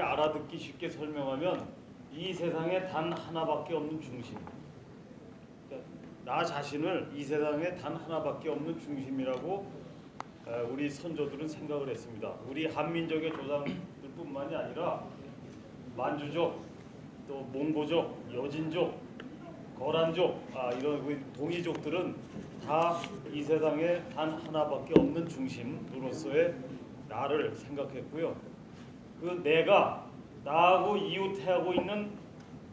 알아듣기 쉽게 설명하면 이 세상에 단 하나밖에 없는 중심. 그러니까 나 자신을 이 세상에 단 하나밖에 없는 중심이라고 어, 우리 선조들은 생각을 했습니다. 우리 한민족의 조상들뿐만이 아니라 만주족, 또 몽고족, 여진족, 거란족, 아, 이런 그 동이족들은 다 이 세상에 단 하나밖에 없는 중심으로서의 나를 생각했고요. 그 내가 나하고 이웃해하고 있는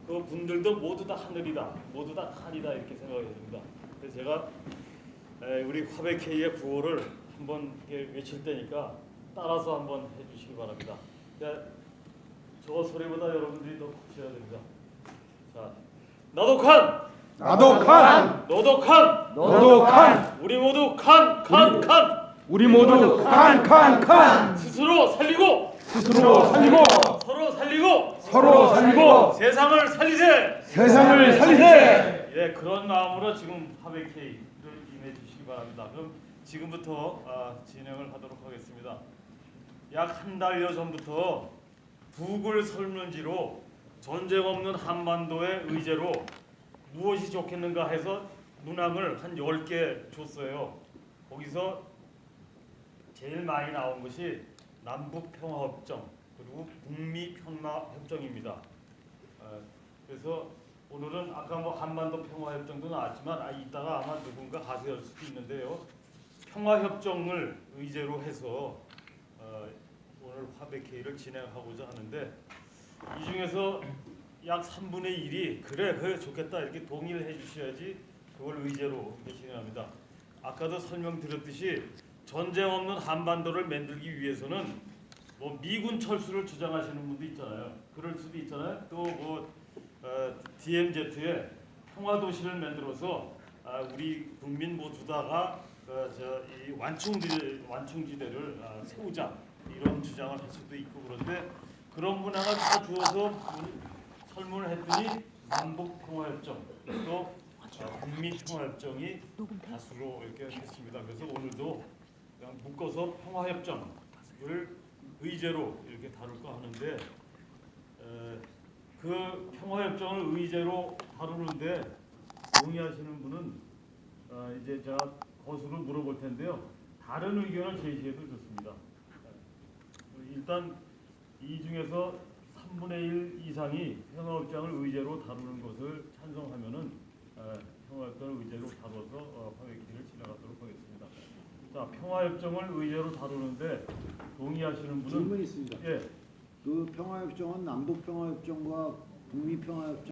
그 분들도 모두 다 하늘이다, 모두 다 칼이다 이렇게 생각했습니다. 그래서 제가 에, 우리 화백회의 구호를 한번 외칠 테니까 따라서 한번 해주시기 바랍니다. 자, 저 소리보다 여러분들이 더 크셔야 됩니다. 자, 나도 칸, 나도 칸, 너도 칸, 너도 칸, 우리 모두 칸, 칸, 칸. 우리 모두 칸, 칸, 칸. 스스로 살리고 스스로 살리고 서로 살리고 서로 살리고 세상을 살리세. 세상을 살리세. 예, 그런 마음으로 지금 하베케이를 임해 주시기 바랍니다. 그럼 지금부터 아, 진행을 하도록 하겠습니다. 약 한 달여 전부터 북을 설문지로 전쟁 없는 한반도의 의제로 무엇이 좋겠는가 해서 문항을 한 10개 줬어요. 거기서 제일 많이 나온 것이 남북 평화 협정 그리고 북미 평화 협정입니다. 어, 그래서 오늘은 아까 뭐 한반도 평화 협정도 나왔지만 아 이따가 아마 누군가 하소할 수도 있는데요. 평화 협정을 의제로 해서 어, 오늘 화백회의를 진행하고자 하는데 이 중에서 약 3분의 1이 그래 그래 좋겠다 이렇게 동의를 해주셔야지 그걸 의제로 진행합니다. 아까도 설명드렸듯이 전쟁 없는 한반도를 만들기 위해서는 뭐 미군 철수를 주장하시는 분도 있잖아요. 그럴 수도 있잖아요. 또뭐 어, DMZ에 평화 도시를 만들어서 아, 우리 국민 모두다가 어, 저이 완충지 완충지대를 아, 세우자 이런 주장을 할 수도 있고 그런데 그런 문화가 다 주어서 문- 설문을 했더니 남북 평화협정 또 어, 북미 평화협정이 다수로 이렇게 했습니다. 그래서 오늘도 묶어서 평화협정을 의제로 이렇게 다룰까 하는데 에, 그 평화협정을 의제로 다루는데 동의하시는 분은 어, 이제 제가 거수로 물어볼 텐데요. 다른 의견을 제시해도 좋습니다. 에, 일단 이 중에서 3분의 1 이상이 평화협정을 의제로 다루는 것을 찬성하면은 에, 평화협정을 의제로 다뤄서 어, 화해기를 진행하도록 하겠습니다. 자, 평화협정을 의제로 다루는데 동의하시는 분은 질문이 있습니다. 예, 그 평화협정은 남북 평화협정과 북미 평화협정